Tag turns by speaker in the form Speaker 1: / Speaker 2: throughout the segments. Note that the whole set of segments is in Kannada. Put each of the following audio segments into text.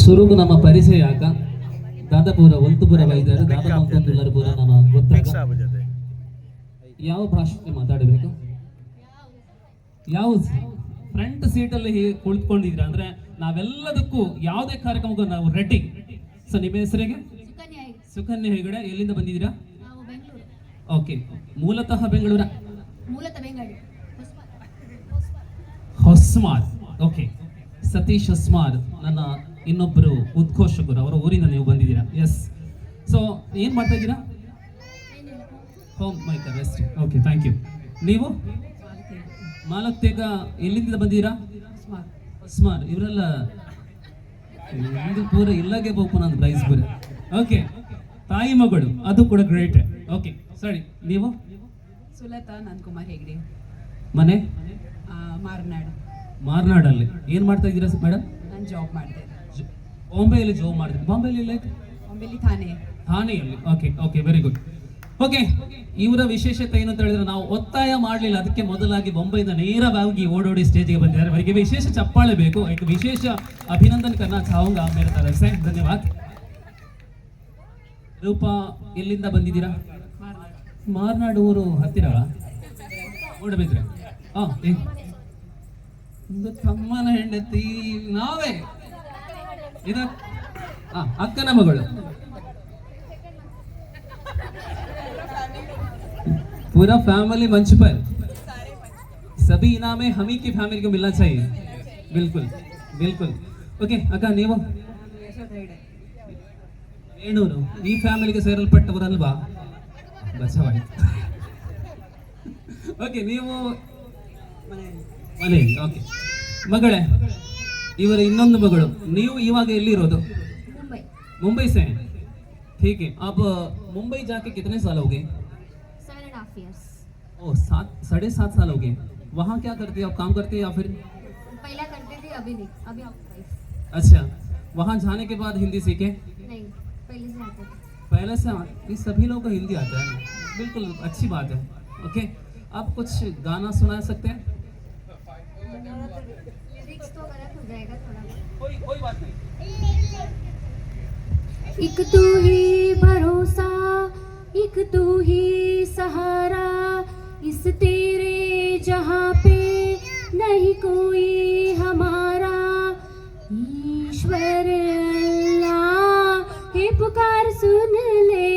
Speaker 1: ಸುರುಗು ನಮ್ಮ ಪರಿಚಯ ಆಗ. ದಾದಾಪುರ ಒಂತುಪುರ ವೈದ್ಯರು ದಾದಾಪುರ ನಮ್ಮ ಗೊತ್ತಾಗ. ಯಾವ ಭಾಷೆ ಮಾತಾಡಬೇಕು? ಯಾವ ಫ್ರಂಟ್ ಸೀಟಲ್ಲಿ ಹೀಗೆ ಕುಳಿತುಕೊಂಡಿದ್ರ ಅಂದ್ರೆ ನಾವೆಲ್ಲದಕ್ಕೂ ಯಾವುದೇ ಕಾರ್ಯಕ್ರಮಕ್ಕೂ ನಾವು ರೆಡಿ ಸೊ ನಿಮ್ಮ ಹೆಸರಿಗೆ
Speaker 2: ಸುಕನ್ಯಾ
Speaker 1: ಸುಕನ್ಯಾ ಹೆಗಡೆ. ಎಲ್ಲಿಂದ ಬಂದಿದ್ದೀರಾ?
Speaker 2: ನಾವು ಬೆಂಗಳೂರು?
Speaker 1: ಓಕೆ ಮೂಲತಃ ಬೆಂಗಳೂರ.
Speaker 2: ಮೂಲತಃ ಬೆಂಗಾಡಿ
Speaker 1: ಹೊಸ್ಮಾರ್ ಓಕೆ ಸತೀಶ್ ಅಸ್ಮಾರ್ ನನ್ನ ಇನ್ನೊಬ್ಬರು ಉದ್ಘೋಷಕರು ಅವರ ಊರಿಂದ ನೀವು ಬಂದಿದ್ದೀರಾ? ಎಸ್ ಸೊ ಏನು ಮಾಡ್ತಾ ಇದ್ದೀರಾ? Home maker rest okay thank you ನೀವು? ಮಾಲಕ್ತೇಗ ಎಲ್ಲಿಂದ ಬಂದಿದ್ದೀರಾ? ಸ್ಮಾರ್ ಇವರೆಲ್ಲ ಪೂರ ಇಲ್ಲಾಗೆ ಬೇಕು ನನ್ನ ಪ್ರೈಸ್ ಬರ ಓಕೆ ತಾಯಿ ಮಗಳು ಅದು ಕೂಡ ಗ್ರೇಟ್ ಓಕೆ ಸರಿ ನೀವು?
Speaker 3: ಸುಲತಾ ನನ್ಕುಮಾರ್ ಹೆಗ್ಡೆ
Speaker 1: ಮನೆ?
Speaker 3: ಮಾರ್ನಾಡು.
Speaker 1: ಮಾರ್ನಾಡಲ್ಲಿ. ಏನು ಮಾಡ್ತಾ ಇದ್ದೀರಾ ಮೇಡಮ್
Speaker 3: ಜಾಬ್
Speaker 1: ಬಾಂಬೆಯಲ್ಲಿ ಜಾಬ್ ಮಾಡ್ತೀನಿ ಬಾಂಬೆಯಲ್ಲಿ ಲೈಕ್
Speaker 3: ಬಾಂಬೆಲಿ Thane
Speaker 1: ಥಾನೆಯಲ್ಲಿ okay okay very good okay ಇವರ ವಿಶೇಷತೆ ಏನು ಅಂತ ಹೇಳಿದ್ರೆ ನಾವು ಒತ್ತಾಯ ಮಾಡಲಿಲ್ಲ. ಅದಕ್ಕೆ ಮೊದಲಾಗಿ ಬೊಂಬೈಯಿಂದ ನೇರವಾಗಿ ಓಡೋಡಿ ಸ್ಟೇಜ್ಗೆ ಬಂದಿದ್ದಾರೆ. ಅವರಿಗೆ ವಿಶೇಷ ಚಪ್ಪಾಳೆ ಬೇಕು. ಇದು ವಿಶೇಷ ಅಭಿನಂದನ್ ಕರ್ನ ಚಾಹುಂಗ ಮೇರ್ತಾರೆ ಸರ್ ಧನ್ಯವಾದ. ರೂಪ ಎಲ್ಲಿಂದ ಬಂದಿದ್ದೀರಾ? ಮಾರ್ನಾಡು. ಊರು ಹತ್ತಿರ ಓಡಬೇಕ್ರೆ ಹಾಂ ಏ. ಒಂದು ತಮ್ಮನ ಹೆಂಡತಿ ನಾವೇ ಇದ ಆ, ಅಕ್ಕನ ಮಗಳು पूरा फैमिली मंच पर सभी इनामे हम ही की फैमिली को मिलना चाहिए बिल्कुल बिल्कुल ಓಕೆ ಅಕ್ಕ ನೀವು ಏಣೂರು ಈ ಫ್ಯಾಮಿಲಿಗೆ ಸೇರಲ್ಪಟ್ಟವರಲ್ವಾ ಬಸವಾಯ್ತು ಓಕೆ ನೀವು ಮನೆಯಲ್ಲಿ ಓಕೆ ಮಗಳೇ ಇವರ ಇನ್ನೊಂದು ಮಗಳು ನೀವು ಇವಾಗ ಎಲ್ಲಿರೋದು
Speaker 2: मुंबई
Speaker 1: मुंबई से हैं ठीक है आप अ, मुंबई जाके कितने साल हो गए
Speaker 2: सेवन एंड हाफ ईयर्स
Speaker 1: ओ सात साढ़े सात साल हो गए वहाँ क्या करते हैं आप काम करते हैं या फिर
Speaker 2: पहला करते थे अभी नहीं अभी हाउस वाइफ
Speaker 1: अच्छा वहाँ जाने के बाद हिंदी सीखे
Speaker 2: नहीं पहले से आते थे
Speaker 1: पहले से आ- ये सभी लोग को हिंदी आता है बिल्कुल अच्छी बात है ओके आप कुछ गाना सुना सकते हैं
Speaker 2: जाएगा थोड़ा
Speaker 1: कोई कोई बात नहीं।
Speaker 2: एक तू ही भरोसा एक तू ही सहारा इस तेरे जहाँ पे नहीं कोई हमारा। ईश्वर अल्लाह हे पुकार सुन ले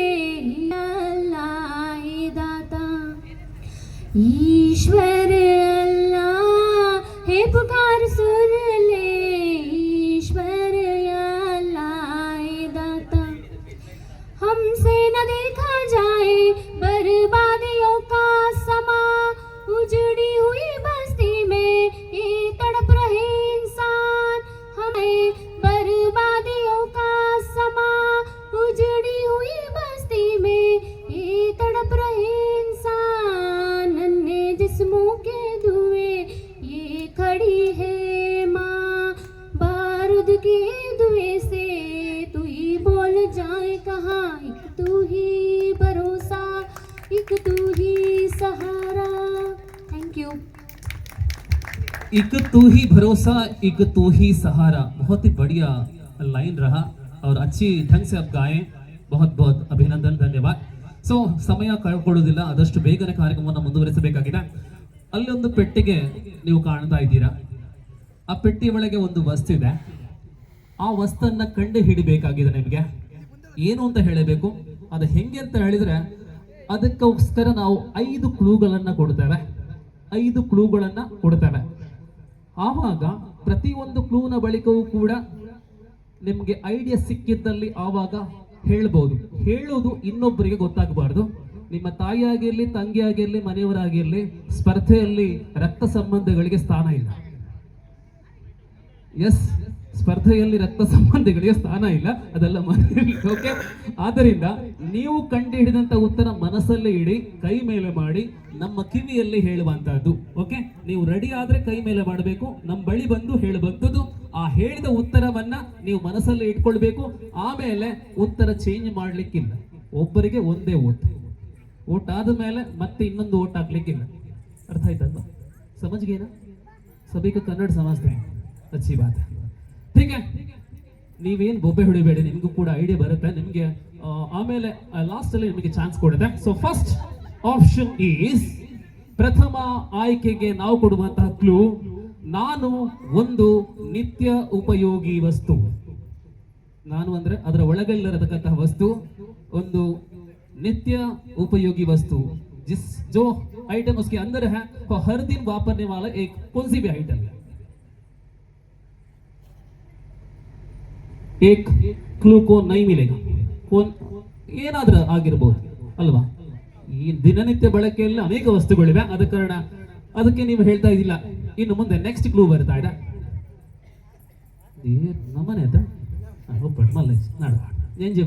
Speaker 2: अल्लाह दाता। ईश्वर ही भरोसा एक तू ही सहारा
Speaker 1: बहुत ही बढ़िया लाइन रहा और अच्छी ढंग से आप गाए बहुत बहुत ಅಭಿನಂದನ್ ಧನ್ಯವಾದ ಸೊ ಸಮಯ ಕಳ್ಕೊಳ್ಳೋದಿಲ್ಲ ಆದಷ್ಟು ಬೇಗನೆ ಕಾರ್ಯಕ್ರಮವನ್ನು ಮುಂದುವರಿಸಬೇಕಾಗಿದೆ ಅಲ್ಲಿ ಒಂದು ಪೆಟ್ಟಿಗೆ ನೀವು ಕಾಣ್ತಾ ಇದ್ದೀರಾ ಆ ಪೆಟ್ಟಿ ಒಳಗೆ ಒಂದು ವಸ್ತಿದೆ ಆ ವಸ್ತನ್ನ ಕಂಡು ಹಿಡಿಬೇಕಾಗಿದೆ ನಿಮಗೆ ಏನು ಅಂತ ಹೇಳಬೇಕು ಅದು ಹೆಂಗೆ ಅಂತ ಹೇಳಿದ್ರೆ ಅದಕ್ಕೋಸ್ಕರ ನಾವು ಐದು ಕ್ಲೂಗಳನ್ನ ಕೊಡ್ತೇವೆ ಐದು ಕ್ಲೂಗಳನ್ನ ಕೊಡ್ತೇವೆ ಆವಾಗ ಪ್ರತಿಯೊಂದು ಕ್ಲೂನ ಬಳಿಕವೂ ಕೂಡ ನಿಮಗೆ ಐಡಿಯಾ ಸಿಕ್ಕಿದ್ದಲ್ಲಿ ಆವಾಗ ಹೇಳ್ಬೋದು. ಹೇಳೋದು ಇನ್ನೊಬ್ಬರಿಗೆ ಗೊತ್ತಾಗಬಾರ್ದು. ನಿಮ್ಮ ತಾಯಿಯಾಗಿರಲಿ, ತಂಗಿಯಾಗಿರಲಿ, ಮನೆಯವರಾಗಿರ್ಲಿ, ಸ್ಪರ್ಧೆಯಲ್ಲಿ ರಕ್ತ ಸಂಬಂಧಗಳಿಗೆ ಸ್ಥಾನ ಇಲ್ಲ. ಎಸ್ ಸ್ಪರ್ಧೆಯಲ್ಲಿ ರಕ್ತ ಸಂಬಂಧಿಗಳಿಗೆ ಸ್ಥಾನ ಇಲ್ಲ, ಅದೆಲ್ಲ ಓಕೆ ಆದ್ದರಿಂದ ನೀವು ಕಂಡು ಹಿಡಿದಂತ ಉತ್ತರ ಮನಸ್ಸಲ್ಲೇ ಇಡಿ, ಕೈ ಮೇಲೆ ಮಾಡಿ, ನಮ್ಮ ಕಿವಿಯಲ್ಲಿ ಹೇಳುವಂತಹದ್ದು ಓಕೆ ನೀವು ರೆಡಿ ಆದ್ರೆ ಕೈ ಮೇಲೆ ಮಾಡಬೇಕು, ನಮ್ಮ ಬಳಿ ಬಂದು ಹೇಳುವಂಥದ್ದು, ಆ ಹೇಳಿದ ಉತ್ತರವನ್ನು ನೀವು ಮನಸ್ಸಲ್ಲಿ ಇಟ್ಕೊಳ್ಬೇಕು, ಆಮೇಲೆ ಉತ್ತರ ಚೇಂಜ್ ಮಾಡಲಿಕ್ಕಿಲ್ಲ. ಒಬ್ಬರಿಗೆ ಒಂದೇ ಓಟ್. ಓಟ್ ಆದ ಮೇಲೆ ಮತ್ತೆ ಇನ್ನೊಂದು ಓಟ್ ಹಾಕ್ಲಿಕ್ಕಿಲ್ಲ. ಅರ್ಥ ಆಯ್ತಲ್ವಾ? ಸಮಜ್ಗೇನಾ ಸಭೆಗೆ ಕನ್ನಡ ಸಮಸ್ತೆ ಅಚ್ಚಿ ಬಾತ್. हैं अच्छी बात है ठीक है ನೀವೇನು ಬೊಬ್ಬೆ ಹೊಡಿಬೇಡಿ ನಿಮಗೂ ಕೂಡ ಐಡಿಯಾ ಬರುತ್ತೆ ನಿಮಗೆ ಆಮೇಲೆ ಲಾಸ್ಟ್ ಅಲ್ಲಿ ನಿಮಗೆ ಚಾನ್ಸ್ ಕೊಡುತ್ತೆ ಸೊ ಫಸ್ಟ್ ಆಪ್ಷನ್ ಈಸ್ ಪ್ರಥಮ ಆಯ್ಕೆಗೆ ನಾವು ಕೊಡುವಂತಹ ಕ್ಲೂ ನಾನು ಒಂದು ನಿತ್ಯ ಉಪಯೋಗಿ ವಸ್ತು ನಾನು ಅಂದ್ರೆ ಅದರ ಒಳಗಲ್ಲಿರತಕ್ಕಂತಹ ವಸ್ತು ಒಂದು नित्य उपयोगी वस्तु जिस जो आइटम उसके अंदर है वो हर दिन वापरने वाला एक कौन सी भी आइटम है ಏಕ್ ಕ್ಲೂ ಕೋನ್ ನೈ ಮಿಲೆಗ ಕೋನ್ ಏನಾದರೂ ಆಗಿರ್ಬೋದು, ಅಲ್ವಾ? ಈ ದಿನನಿತ್ಯ ಬಳಕೆಯಲ್ಲಿ ಅನೇಕ ವಸ್ತುಗಳಿವೆ, ಆದ ಕಾರಣ ಅದಕ್ಕೆ ನೀವು ಹೇಳ್ತಾ ಇದಿಲ್ಲ ಇನ್ನು ಮುಂದೆ ನೆಕ್ಸ್ಟ್ ಕ್ಲೂ ಬರ್ತಾ ಇದೆ. ನಮ್ಮನೆ ಆಯ್ತಾ ನೆಂಜೆ ಮಲ್ಲ ನಾಡು ಎಂಜೆ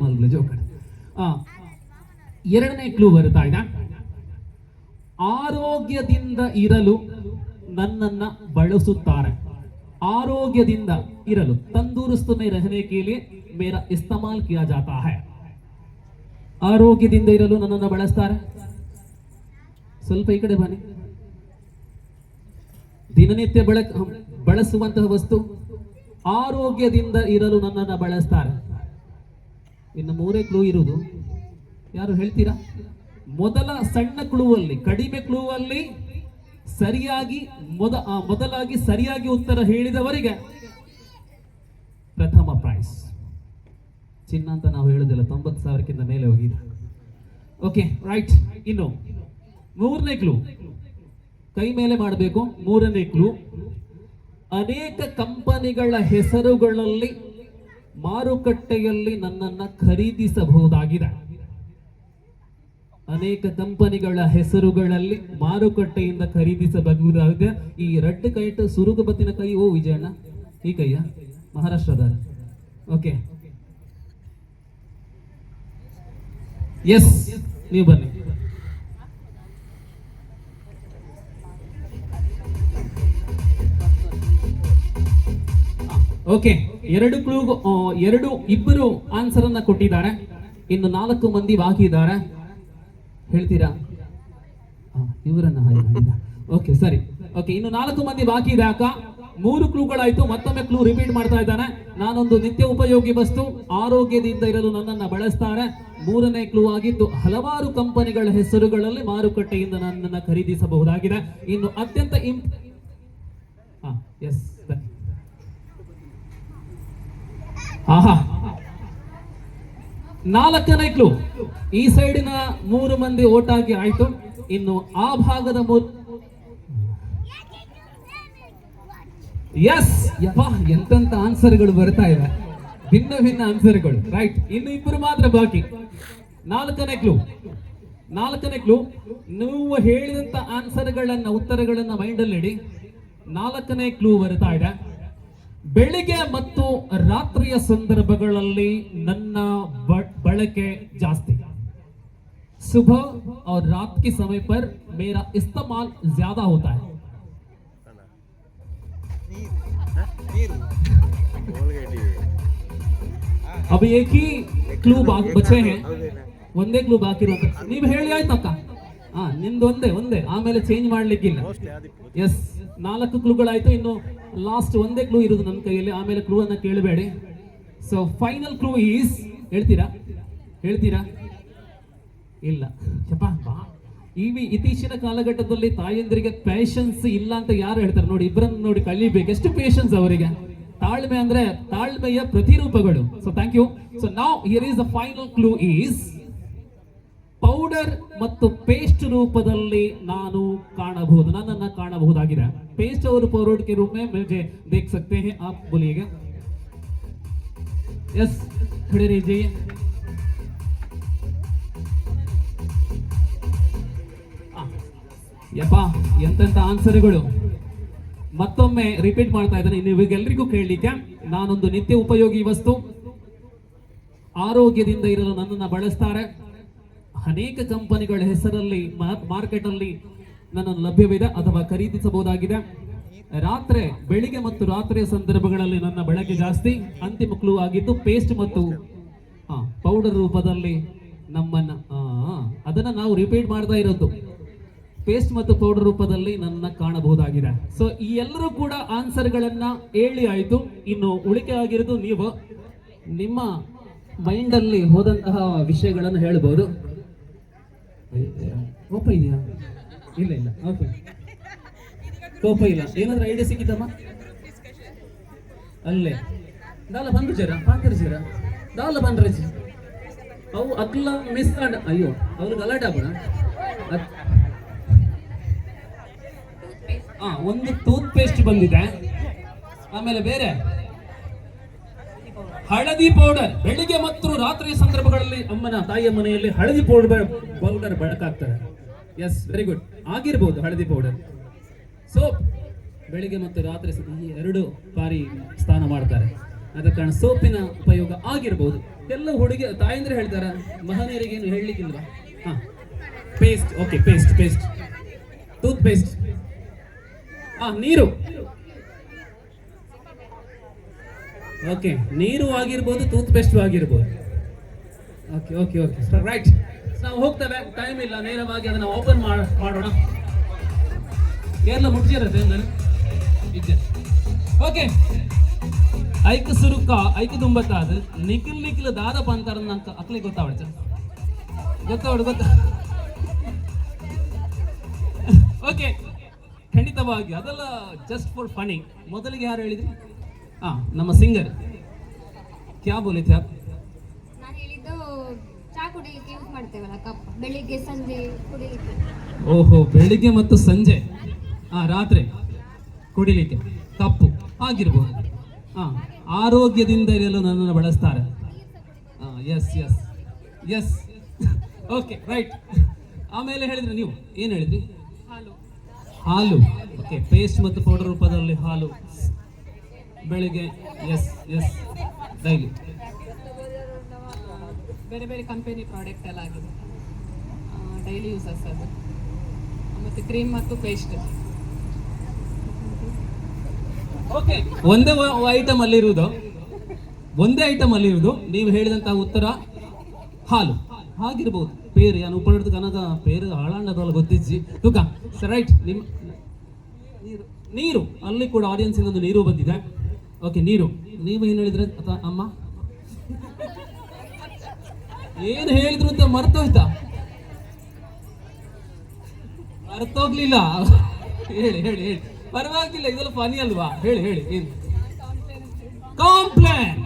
Speaker 1: ಎರಡನೇ ಕ್ಲೂ ಬರ್ತಾ ಇದೆ. ಆರೋಗ್ಯದಿಂದ ಇರಲು ನನ್ನನ್ನ ಬಳಸುತ್ತಾರೆ. ಆರೋಗ್ಯದಿಂದ ಇರಲು ತಂದೂರುಸ್ತು ರಹನೆ ಕೇಲಿ ಮೇರ ಇಸ್ತಮಾಲ್ ಕಿಯಾ ಜಾತಾ ಹೈ. ಆರೋಗ್ಯದಿಂದ ಇರಲು ನನ್ನನ್ನ ಬಳಸ್ತಾರೆ. ಸ್ವಲ್ಪ ಈ ಕಡೆ ಬನ್ನಿ. ದಿನನಿತ್ಯ ಬಳಕ ಬಳಸುವಂತಹ ವಸ್ತು ಆರೋಗ್ಯದಿಂದ ಇರಲು ನನ್ನನ್ನ ಬಳಸ್ತಾರೆ. ಇನ್ನು ಮೂರೇ ಕ್ಲೂ ಇರುವುದು. ಯಾರು ಹೇಳ್ತೀರಾ? ಮೊದಲ ಸಣ್ಣ ಕ್ಲೂವಲ್ಲಿ ಕಡಿಮೆ ಕ್ಲೂವಲ್ಲಿ ಸರಿಯಾಗಿ ಮೊದ ಮೊದಲಾಗಿ ಸರಿಯಾಗಿ ಉತ್ತರ ಹೇಳಿದವರಿಗೆ ಪ್ರಥಮ ಪ್ರೈಸ್ ಚಿನ್ನ ಅಂತ ನಾವು ಹೇಳೋದಿಲ್ಲ, ತೊಂಬತ್ತು ಸಾವಿರಕ್ಕಿಂತ ಮೇಲೆ ಹೋಗಿದೆ. ಓಕೆ ರೈಟ್ ಇನ್ನು ಮೂರನೇ ಕ್ಲೂ ಕೈ ಮೇಲೆ ಮಾಡಬೇಕು, ಮೂರನೇ ಕ್ಲೂ ಅನೇಕ ಕಂಪನಿಗಳ ಹೆಸರುಗಳಲ್ಲಿ ಮಾರುಕಟ್ಟೆಯಲ್ಲಿ ನನ್ನನ್ನು ಖರೀದಿಸಬಹುದಾಗಿದೆ. ಅನೇಕ ಕಂಪನಿಗಳ ಹೆಸರುಗಳಲ್ಲಿ ಮಾರುಕಟ್ಟೆಯಿಂದ ಖರೀದಿಸಬಹುದಾಗಿದೆ. ಈ ರೆಡ್ ಕೈಟ್ ಸುರುಗು ಬತ್ತಿನ ಕೈ. ಓ, ವಿಜಯಣ್ಣ, ಈ ಕೈಯ? ಮಹಾರಾಷ್ಟ್ರದ ಓಕೆ. ಎಸ್, ನೀವು ಬನ್ನಿ. ಓಕೆ, ಎರಡು ಕ್ಲೂ ಎರಡು, ಇಬ್ಬರು ಆನ್ಸರ್ ಅನ್ನ ಕೊಟ್ಟಿದ್ದಾರೆ. ಇನ್ನು ನಾಲ್ಕು ಮಂದಿ ಬಾಕಿ ಇದ್ದಾರೆ. ಹೇಳ್ತೀರಾ? ಇವರನ್ನ ಓಕೆ ಸರಿ. ಓಕೆ ಇನ್ನು ನಾಲ್ಕು ಮಂದಿ ಬಾಕಿ ಇದೆ ಅಕ್ಕ. ಮೂರು ಕ್ಲೂಗಳಾಯ್ತು, ಮತ್ತೊಮ್ಮೆ ಕ್ಲೂ ರಿಪೀಟ್ ಮಾಡ್ತಾ ಇದ್ದಾನೆ. ನಾನೊಂದು ನಿತ್ಯ ಉಪಯೋಗಿ ವಸ್ತು, ಆರೋಗ್ಯದಿಂದ ಇರಲು ನನ್ನನ್ನು ಬಳಸ್ತಾರೆ. ಮೂರನೇ ಕ್ಲೂ ಆಗಿದ್ದು ಹಲವಾರು ಕಂಪನಿಗಳ ಹೆಸರುಗಳಲ್ಲಿ ಮಾರುಕಟ್ಟೆಯಿಂದ ನನ್ನನ್ನು ಖರೀದಿಸಬಹುದಾಗಿದೆ. ಇನ್ನು ಅತ್ಯಂತ ಇಂಪ್ ಎಸ್ ಆಹಾ. ನಾಲ್ಕನೇ ಕ್ಲೂ ಈ ಸೈಡಿನ ಮೂರು ಮಂದಿ ಓಟ್ ಆಯಿತು. ಇನ್ನು ಆ ಭಾಗದ ಎಸ್ ಎಂತೆಂತ ಆನ್ಸರ್ಗಳು ಬರ್ತಾ ಇವೆ. ಭಿನ್ನ ಭಿನ್ನ ಆನ್ಸರ್ಗಳು ರೈಟ್ ಇನ್ನು ಇಬ್ಬರು ಮಾತ್ರ ಬಾಕಿ. ನಾಲ್ಕನೇ ಕ್ಲೂ ನಾಲ್ಕನೇ ಕ್ಲೂ ನೀವು ಹೇಳಿದಂತ ಆನ್ಸರ್ಗಳನ್ನ ಉತ್ತರಗಳನ್ನ ಮೈಂಡಲ್ಲಿ ಇಡಿ. ನಾಲ್ಕನೇ ಕ್ಲೂ ಬರ್ತಾ ಇದೆ. ಬೆಳಿಗ್ಗೆ ಮತ್ತು ರಾತ್ರಿಯ ಸಂದರ್ಭಗಳಲ್ಲಿ ನನ್ನ ಬ- ಬಳಕೆ ಜಾಸ್ತಿ सुबह और रात के समय पर मेरा इस्तेमाल ज्यादा होता है अब एक ही क्लू बचे हैं ಒಂದೇ ಕ್ಲೂ ಬಾಕಿ ಇರುವಂತ ನೀವು ಹೇಳಿ ಆಯ್ತಕ್ಕ ಹಾ ನಿಂದು ಒಂದೇ ಒಂದೇ. ಆಮೇಲೆ ಚೇಂಜ್ ಮಾಡ್ಲಿಕ್ಕಿಲ್ಲ. ಎಸ್ ನಾಲ್ಕು ಕ್ಲೂಗಳಾಯ್ತು ಇನ್ನು ಲಾಸ್ಟ್ ಒಂದೇ ಕ್ಲೂ ಇರೋದು ನನ್ನ ಕೈಯಲ್ಲಿ. ಆಮೇಲೆ ಕ್ಲೂ ಅನ್ನ ಕೇಳಬೇಡಿ. ಸೊ ಫೈನಲ್ ಕ್ಲೂ ಈಸ್ ಹೇಳ್ತೀರಾ? ಹೇಳ್ತೀರಾ? ಇಲ್ಲ. ಚಪ್ಪ ಬಾ. ಈ ಇತ್ತೀಚಿನ ಕಾಲಘಟ್ಟದಲ್ಲಿ ತಾಯಂದಿರಿಗೆ ಪೇಷನ್ಸ್ ಇಲ್ಲ ಅಂತ ಯಾರು ಹೇಳ್ತಾರೆ? ನೋಡಿ ಇಬ್ಬರನ್ನು ನೋಡಿ ಕಲಿಬೇಕು. ಎಷ್ಟು ಪೇಷನ್ಸ್ ಅವರಿಗೆ? ತಾಳ್ಮೆ ಅಂದ್ರೆ ತಾಳ್ಮೆಯ ಪ್ರತಿರೂಪಗಳು. ಸೊ ಥ್ಯಾಂಕ್ ಯು ಸೊ ನಾವ್ here is the final clue is powder ಮತ್ತು ಪೇಸ್ಟ್ ರೂಪದಲ್ಲಿ ನಾನು ಕಾಣಬಹುದು ನನ್ನನ್ನ ಕಾಣಬಹುದಾಗಿದೆ पेस्ट और पाउडर के रूप में मुझे देख सकते हैं आप बोलिएगा यस खड़े रहिए ಯಪ್ಪ ಎಂತೆಂತ ಆನ್ಸರ್ಗಳು ಮತ್ತೊಮ್ಮೆ ರಿಪೀಟ್ ಮಾಡ್ತಾ ಇದ್ದಾನೆ ನಿಮಗೆಲ್ಲರಿಗೂ ಕೇಳಲಿಕ್ಕೆ ನಾನೊಂದು ನಿತ್ಯ ಉಪಯೋಗಿ ವಸ್ತು ಆರೋಗ್ಯದಿಂದ ಇರಲು ನನ್ನನ್ನು ಬಳಸ್ತಾರೆ ಅನೇಕ ಕಂಪನಿಗಳ ಹೆಸರಲ್ಲಿ ಮಾರ್ಕೆಟ್ ಅಲ್ಲಿ ನನ್ನನ್ನು ಲಭ್ಯವಿದೆ ಅಥವಾ ಖರೀದಿಸಬಹುದಾಗಿದೆ. ರಾತ್ರಿ, ಬೆಳಿಗ್ಗೆ ಮತ್ತು ರಾತ್ರಿಯ ಸಂದರ್ಭಗಳಲ್ಲಿ ನನ್ನ ಬಳಕೆ ಜಾಸ್ತಿ, ಅಂತಿಮ ಕ್ಲೂ ಆಗಿದ್ದು ಪೇಸ್ಟ್ ಮತ್ತು ಪೌಡರ್ ರೂಪದಲ್ಲಿ ನಮ್ಮನ್ನ ಅದನ್ನ ನಾವು ರಿಪೀಟ್ ಮಾಡ್ತಾ ಇರೋದು. ಪೇಸ್ಟ್ ಮತ್ತು ಪೌಡರ್ ರೂಪದಲ್ಲಿ ನನ್ನ ಕಾಣಬಹುದಾಗಿದೆ. ಸೊ ಈ ಎಲ್ಲರೂ ಕೂಡ ಆನ್ಸರ್ಗಳನ್ನ ಹೇಳಿ ಆಯ್ತು. ಇನ್ನು ಉಳಿಕೆ ಆಗಿರೋದು ನೀವು ನಿಮ್ಮ ಮೈಂಡಲ್ಲಿ ಹೋದಂತಹ ವಿಷಯಗಳನ್ನು ಹೇಳ್ಬೋದು. ಕೋಪ ಇದೆಯಾ? ಇಲ್ಲ ಇಲ್ಲ. ಓಕೆ ಕೋಪ ಇಲ್ಲ. ಏನಾದ್ರೂ ಐಡಿಯಾ ಸಿಕ್ಕಿದ್ದಮ್ಮ ಅಲ್ಲೇ. ದಾಲ ಬಂದ್ರು ಜರ ಜರ. ದಾಲ ಬಂದ್ರೆ ಅವು ಅಕ್ಲ, ಮಿಸ್ ಅಯ್ಯೋ ಅವ್ರಿಗೆ ಅಲರ್ಟ್ ಆಗೋಣ. ಆ, ಒಂದು ಟೂತ್ ಪೇಸ್ಟ್ ಬಂದಿದೆ. ಆಮೇಲೆ ಬೇರೆ. ಹಳದಿ ಪೌಡರ್ ಬೆಳಿಗ್ಗೆ ಮತ್ತು ರಾತ್ರಿ ಸಂದರ್ಭಗಳಲ್ಲಿ ಅಮ್ಮನ ತಾಯಿಯ ಮನೆಯಲ್ಲಿ ಹಳದಿ ಪೌಡರ್ ಪೌಡರ್ ಬಳಕಾಗ್ತಾರೆ ಎಸ್ ವೆರಿ ಗುಡ್ ಆಗಿರ್ಬೋದು ಹಳದಿ ಪೌಡರ್ ಸೋಪ್ ಬೆಳಿಗ್ಗೆ ಮತ್ತು ರಾತ್ರಿ ಈ ಎರಡು ಬಾರಿ ಸ್ನಾನ ಮಾಡ್ತಾರೆ. ಆದ ಕಾರಣ ಸೋಪಿನ ಉಪಯೋಗ ಆಗಿರ್ಬೋದು. ಎಲ್ಲ ಹುಡುಗಿ ತಾಯಂದ್ರೆ ಹೇಳ್ತಾರ, ಮಹನೀಯರಿಗೆ ಏನು ಹೇಳಲಿಕ್ಕಿಲ್ವಾ? ಹಾ. Paste okay paste paste toothpaste ಆ, ನೀರು. ಓಕೆ ನೀರು ಆಗಿರ್ಬೋದು ಟೂತ್ ಪೇಸ್ಟ್ ಆಗಿರ್ಬೋದು okay okay okay sir right ನಾವು ಹೋಗ್ತೇವೆ ಟೈಮ್ ಇಲ್ಲ, ನೇರವಾಗಿ ಅದನ್ನ ಓಪನ್ ಮಾಡೋಣ. ಕೇರಳ ಮುಟ್ಸಿರತ್ತೆ ನಾನು ಇದ್ದೆ. ಓಕೆ ಐಕ ಸುರುಕ, ಐಕ ದುಂಬತ್ತಾದ ನಿಖಿಲ್ ನಿಖಿಲ್ ದಾದ ಪಂತಾರ ನಂಗೆ ಅಕ್ಲಿಗೆ ಗೊತ್ತಾವಡ್ಚ ಗೊತ್ತಾವಡು ಗೊತ್ತಾ ಓಕೆ ಖಂಡಿತವಾಗಿ, ಅದೆಲ್ಲ ಜಸ್ಟ್ ಫಾರ್ ಫನಿ ಮೊದಲಿಗೆ ಯಾರು ಹೇಳಿದ್ರಿ? ಹಾ ನಮ್ಮ ಸಿಂಗರ್ ಕ್ಯಾ थे आप
Speaker 2: ನಾನು ಹೇಳಿದ್ದು ಚಾ ಕುಡಿಲಿಕ್ಕೆ ಯೂಸ್ ಮಾಡ್ತೇವಲ್ಲ ಕಪ್. ಬೆಳಿಗ್ಗೆ ಸಂಜೆ ಕುಡಿಲಿಕ್ಕೆ.
Speaker 1: ಓಹೋ ಬೆಳಿಗ್ಗೆ ಮತ್ತು ಸಂಜೆ. ಹಾ ರಾತ್ರಿ ಕುಡಿಲಿಕ್ಕೆ. ತಪ್ಪು ಆಗಿರ್ಬೋದು. ಹಾ ಆರೋಗ್ಯದಿಂದ ಇರಲು ನನ್ನನ್ನು ಬಳಸ್ತಾರೆ. ಹಾ yes yes yes okay right ಆಮೇಲೆ ಹೇಳಿದ್ರಿ ನೀವು ಏನು ಹೇಳಿದ್ರಿ?
Speaker 3: ಹಾಲು.
Speaker 1: ಹಾಲು. ಓಕೆ ಪೇಸ್ಟ್ ಮತ್ತು ಪೌಡರ್ ರೂಪದಲ್ಲಿ ಹಾಲು. ಬೆಳಿಗ್ಗೆ ಎಸ್ ಎಸ್ ಡೈಲಿ
Speaker 3: ಬೇರೆ ಬೇರೆ ಕಂಪೆನಿ ಪ್ರಾಡಕ್ಟ್ ಎಲ್ಲ ಆಗಿದೆ. ಡೈಲಿ ಯೂಸಸ್ ಅದು. ಮತ್ತು ಕ್ರೀಮ್ ಮತ್ತು ಪೇಸ್ಟ್
Speaker 1: ಓಕೆ ಒಂದೇ ಐಟಮ್ ಅಲ್ಲಿ ಇರುವುದು ಒಂದೇ ಐಟಮ್ ಅಲ್ಲಿ ಇರುವುದು ನೀವು ಹೇಳಿದಂತಹ ಉತ್ತರ ಹಾಲು. ಹಾಗಿರ್ಬೋದು. ಪೇರು ಯಾನು ಉಪಯೋಗ ಕನಗ ಪೇರು ಹಾಳಾಂಡದಲ್ಲ ಗೊತ್ತಿಜ್ಜಿ. ತೂಕ ರೈಟ್ ನಿಮ್ಮ ನೀರು ನೀರು. ಅಲ್ಲಿ ಕೂಡ ಆಡಿಯನ್ಸ್ ಒಂದು ನೀರು ಬಂದಿದೆ. ಓಕೆ ನೀರು. ನೀವು ಏನು ಹೇಳಿದ್ರೆ? ಅಥವಾ ಅಮ್ಮ? ಏನು ಹೇಳಿದ್ರು ಅಂತ ಮರ್ತೋಯ್ತಾ? ಮರ್ತೋಗ್ಲಿಲ್ಲ. ಹೇಳಿ ಹೇಳಿ ಹೇಳಿ. ಪರವಾಗಿಲ್ಲ ಇದೆಲ್ಲ ಫನಿ ಅಲ್ವಾ? ಹೇಳಿ ಹೇಳಿ ಏನು? Complan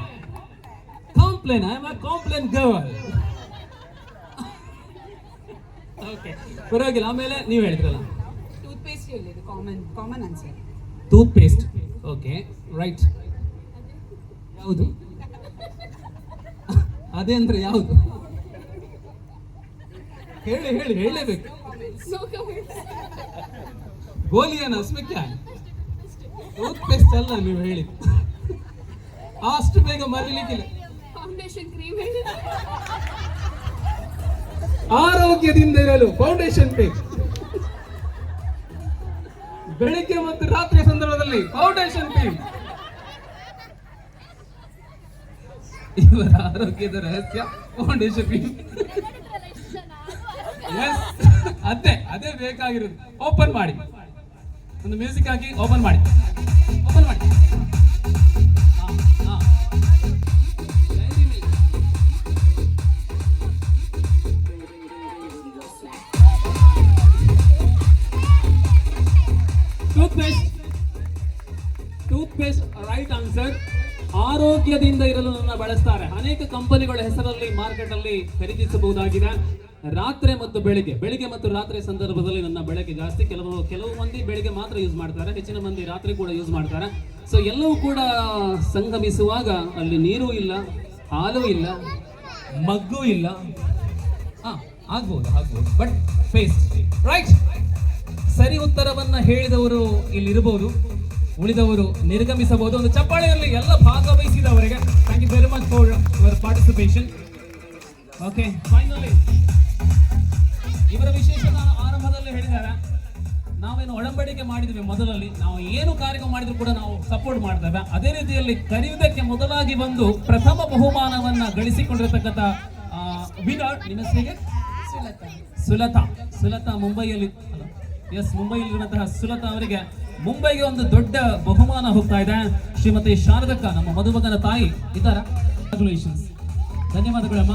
Speaker 1: Complan I am a Complan girl okay ಪರವಾಗಿಲ್ಲ. ಆಮೇಲೆ ನೀವು ಹೇಳಿದ್ರಲ್ಲ.
Speaker 3: Toothpaste common common
Speaker 1: answer toothpaste okay right ಯಾವುದು? ಅದೇ ಅಂದ್ರೆ ಯಾವುದು? ಹೇಳಿ ಹೇಳಿ ಹೇಳಲೇಬೇಕು. ಗೋಲಿಯನ ಸ್ಮಿಕ್ಯ ಟೂತ್ ಪೇಸ್ಟ್ ಅಲ್ಲ ನೀವು ಹೇಳಿ ಅಷ್ಟು ಬೇಗ ಮರಿಲಿಕ್ಕಿಲ್ಲ.
Speaker 3: ಫೌಂಡೇಶನ್ ಕ್ರೀಮ್ ಹೇಳಿದ್ದು.
Speaker 1: ಆರೋಗ್ಯದಿಂದ ಇರಲು ಫೌಂಡೇಶನ್ ಪೇಸ್ಟ್ ಬೆಳಿಗ್ಗೆ ಮತ್ತು ರಾತ್ರಿ ಸಂದರ್ಭದಲ್ಲಿ ಫೌಂಡೇಶನ್ ಟೀಮ್ ಇವರ ಆರೋಗ್ಯದ ರಹಸ್ಯ ಫೌಂಡೇಶನ್ ಟೀಮ್ ಅದೇ ಅದೇ ಬೇಕಾಗಿರೋದು. ಓಪನ್ ಮಾಡಿ. ಒಂದು ಮ್ಯೂಸಿಕ್ ಹಾಕಿ ಓಪನ್ ಮಾಡಿ. ಓಪನ್ ಮಾಡಿ. ಆರೋಗ್ಯದಿಂದ ಇರಲು ನನ್ನ ಬಳಸ್ತಾರೆ. ಅನೇಕ ಕಂಪನಿಗಳ ಹೆಸರಲ್ಲಿ ಮಾರ್ಕೆಟ್ ಅಲ್ಲಿ ಖರೀದಿಸಬಹುದಾಗಿದೆ. ರಾತ್ರಿ ಮತ್ತು ಬೆಳಿಗ್ಗೆ ಬೆಳಿಗ್ಗೆ ಮತ್ತು ರಾತ್ರಿ ಸಂದರ್ಭದಲ್ಲಿ ನನ್ನ ಬೆಳಗ್ಗೆ ಜಾಸ್ತಿ. ಕೆಲವು ಕೆಲವು ಮಂದಿ ಬೆಳಿಗ್ಗೆ ಮಾತ್ರ ಯೂಸ್ ಮಾಡ್ತಾರೆ, ಹೆಚ್ಚಿನ ಮಂದಿ ರಾತ್ರಿ ಕೂಡ ಯೂಸ್ ಮಾಡ್ತಾರೆ. ಸೊ ಎಲ್ಲವೂ ಕೂಡ ಸಂಗಮಿಸುವಾಗ ಅಲ್ಲಿ ನೀರು ಇಲ್ಲ, ಹಾಲು ಇಲ್ಲ, ಮಗ್ಗು ಇಲ್ಲ. ಹಾ, ಆಗ್ಬೋದು ಆಗ್ಬೋದು. ಬಟ್ ಫೇಸ್ ರೈಟ್ ಸರಿ ಉತ್ತರವನ್ನು ಹೇಳಿದವರು ಇಲ್ಲಿ ಇರಬಹುದು ಉಳಿದವರು ನಿರ್ಗಮಿಸಬಹುದು. ಒಂದು ಚಪ್ಪಾಳೆಯಲ್ಲಿ ಎಲ್ಲ ಭಾಗವಹಿಸಿದವರಿಗೆ thank you very much for your participation okay finally ಇವರ ವಿಶೇಷ ನಾನು ಆರಂಭದಲ್ಲಿ ಹೇಳಿದ್ದಾರೆ ನಾವೇನು ಒಡಂಬಡಿಕೆ ಮಾಡಿದ್ವಿ ಮೊದಲಲ್ಲಿ. ನಾವು ಏನು ಕಾರ್ಯಕ್ರಮ ಮಾಡಿದ್ರು ಕೂಡ ನಾವು ಸಪೋರ್ಟ್ ಮಾಡ್ತೇವೆ. ಅದೇ ರೀತಿಯಲ್ಲಿ ಕರೆಯುವುದಕ್ಕೆ ಮೊದಲಾಗಿ ಬಂದು ಪ್ರಥಮ ಬಹುಮಾನವನ್ನ ಗಳಿಸಿಕೊಂಡಿರತಕ್ಕಂಥ ವಿರಾಟ್ ನಿಮ್ಮ ಹೆಸರಿಗೆ?
Speaker 3: ಸುಲತ.
Speaker 1: ಸುಲತಾ. ಸುಲತಾ ಮುಂಬೈಯಲ್ಲಿ ಎಸ್ ಮುಂಬೈಯಲ್ಲಿರುವಂತಹ ಸುಲತಾ ಅವರಿಗೆ ಮುಂಬೈಗೆ ಒಂದು ದೊಡ್ಡ ಬಹುಮಾನ ಹೋಗ್ತಾ ಇದೆ. ಶ್ರೀಮತಿ ಶಾರದಕ್ಕ ನಮ್ಮ ಮಧುಮಗನ ತಾಯಿ ಇದ್ದಾರಾ? ಧನ್ಯವಾದಗಳಮ್ಮ.